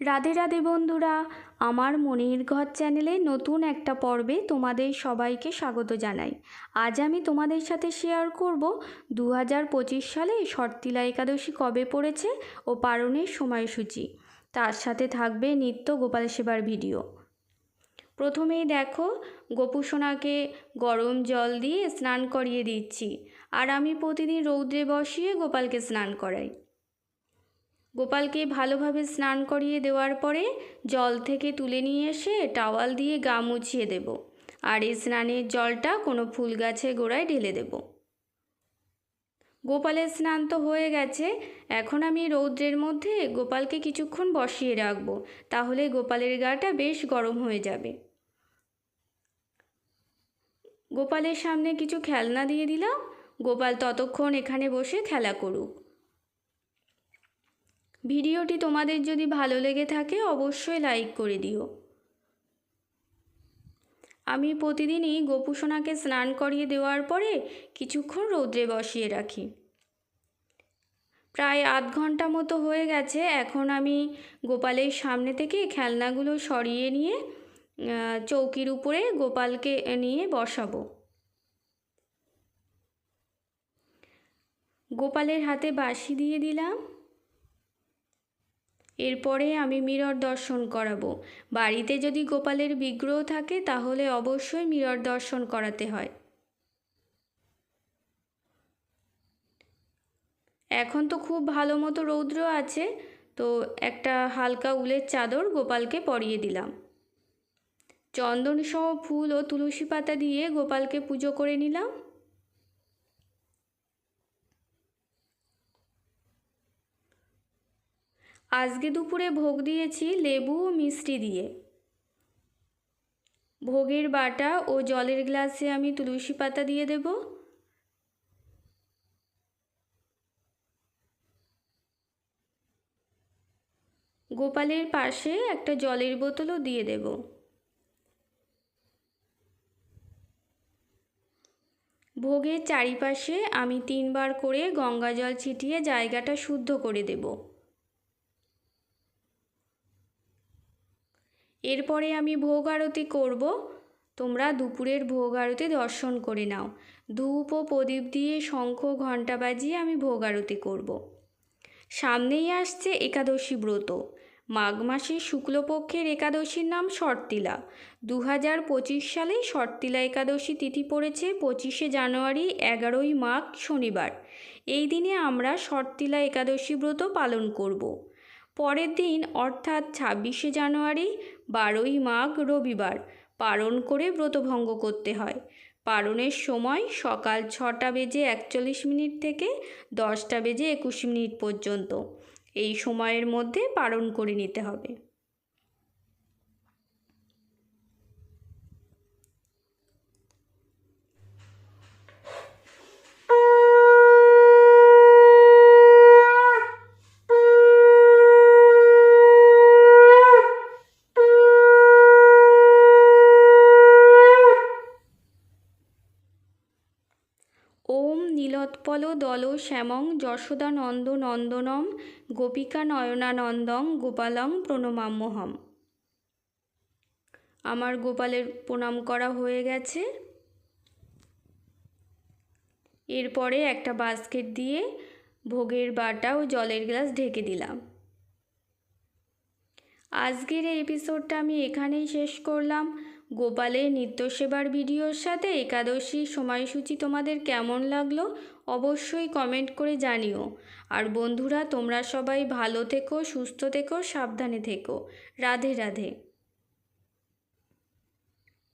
রাধে রাধে বন্ধুরা, আমার মনের ঘর চ্যানেলে নতুন একটা পর্বে তোমাদের সবাইকে স্বাগত জানাই। আজ আমি তোমাদের সাথে শেয়ার করব দু হাজার পঁচিশ সালে শর্তিলা একাদশী কবে পড়েছে ও পালনের সময়সূচি। তার সাথে থাকবে নিত্য গোপাল সেবার ভিডিও প্রথমেই দেখো গোপুসোনাকে গরম জল দিয়ে স্নান করিয়ে দিচ্ছি। আর আমি প্রতিদিন রৌদ্রে বসিয়ে গোপালকে স্নান করাই। গোপালকে ভালোভাবে স্নান করিয়ে দেওয়ার পরে জল থেকে তুলে নিয়ে এসে টাওয়াল দিয়ে গা মুছিয়ে দেব। আর এই স্নানের জলটা কোনো ফুল গাছের গোড়ায় ঢেলে দেব। গোপালের স্নান তো হয়ে গেছে, এখন আমি রৌদ্রের মধ্যে গোপালকে কিছুক্ষণ বসিয়ে রাখব, তাহলে গোপালের গাটা বেশ গরম হয়ে যাবে। গোপালের সামনে কিছু খেলনা দিয়ে দিলাম, গোপাল ততক্ষণ এখানে বসে খেলা করুক। ভিডিওটি তোমাদের যদি ভালো লেগে থাকে, অবশ্যই লাইক করে দিও। আমি প্রতিদিনই গোপুসোনাকে স্নান করিয়ে দেওয়ার পরে কিছুক্ষণ রৌদ্রে বসিয়ে রাখি। প্রায় আধ ঘণ্টা মতো হয়ে গেছে, এখন আমি গোপালের সামনে থেকে খেলনাগুলো সরিয়ে নিয়ে চৌকির উপরে গোপালকে নিয়ে বসাবো। গোপালের হাতে বাঁশি দিয়ে দিলাম। এরপরে আমি মিরর দর্শন করাবো। বাড়িতে যদি গোপালের বিগ্রহ থাকে, তাহলে অবশ্যই মিরর দর্শন করাতে হয়। এখন তো খুব ভালো মতো রৌদ্র আছে, তো একটা হালকা উলের চাদর গোপালকে পরিয়ে দিলাম। চন্দন সহ ফুল ও তুলসী পাতা দিয়ে গোপালকে পুজো করে নিলাম। আজকে দুপুরে ভোগ দিয়েছি লেবু ও মিষ্টি দিয়ে। ভোগের বাটা ও জলের গ্লাসে আমি তুলসী পাতা দিয়ে দেব। গোপালের পাশে একটা জলের বোতলও দিয়ে দেব। ভোগের চারিপাশে আমি তিনবার করে গঙ্গা জল ছিটিয়ে জায়গাটা শুদ্ধ করে দেবো। এরপরে আমি ভোগ আরতি করব। তোমরা দুপুরের ভোগ আরতি দর্শন করে নাও। ধূপ ও প্রদীপ দিয়ে শঙ্খ ঘণ্টা বাজিয়ে আমি ভোগ আরতি করব। সামনেই আসছে একাদশী ব্রত। মাঘ মাসের শুক্লপক্ষের একাদশীর নাম শর্তিলা। দু হাজার পঁচিশ সালে শর্তিলা একাদশী তিথি পড়েছে পঁচিশে জানুয়ারি, এগারোই মাঘ শনিবার। এই দিনে আমরা শর্তিলা একাদশী ব্রত পালন করব। পরের দিন, অর্থাৎ ছাব্বিশে জানুয়ারি, বারোই মাঘ, রবিবার পালন করে ব্রতভঙ্গ করতে হয়। পালনের সময় সকাল ছটা বেজে একচল্লিশ মিনিট থেকে দশটা বেজে একুশ মিনিট পর্যন্ত। এই সময়ের মধ্যে পালন করে নিতে হবে। নীলোৎপল দল শ্যামং যশোদানন্দ নন্দনম গোপিকা নয়নানন্দং গোপালং প্রণমাম্যহম আমার গোপালের প্রণাম করা হয়ে গেছে। এরপরে একটা বাস্কেট দিয়ে ভোগের বাটা ও জলের গ্লাস ঢেকে দিলাম। আজকের এই এপিসোডটা আমি এখানেই শেষ করলাম। গোপালের নিত্য সেবার ভিডিওর সাথে একাদশী সময়সূচি তোমাদের কেমন লাগল অবশ্যই কমেন্ট করে জানিও। আর বন্ধুরা, তোমরা সবাই ভালো থেকো, সুস্থ থেকো, সাবধানে থেকো। রাধে রাধে।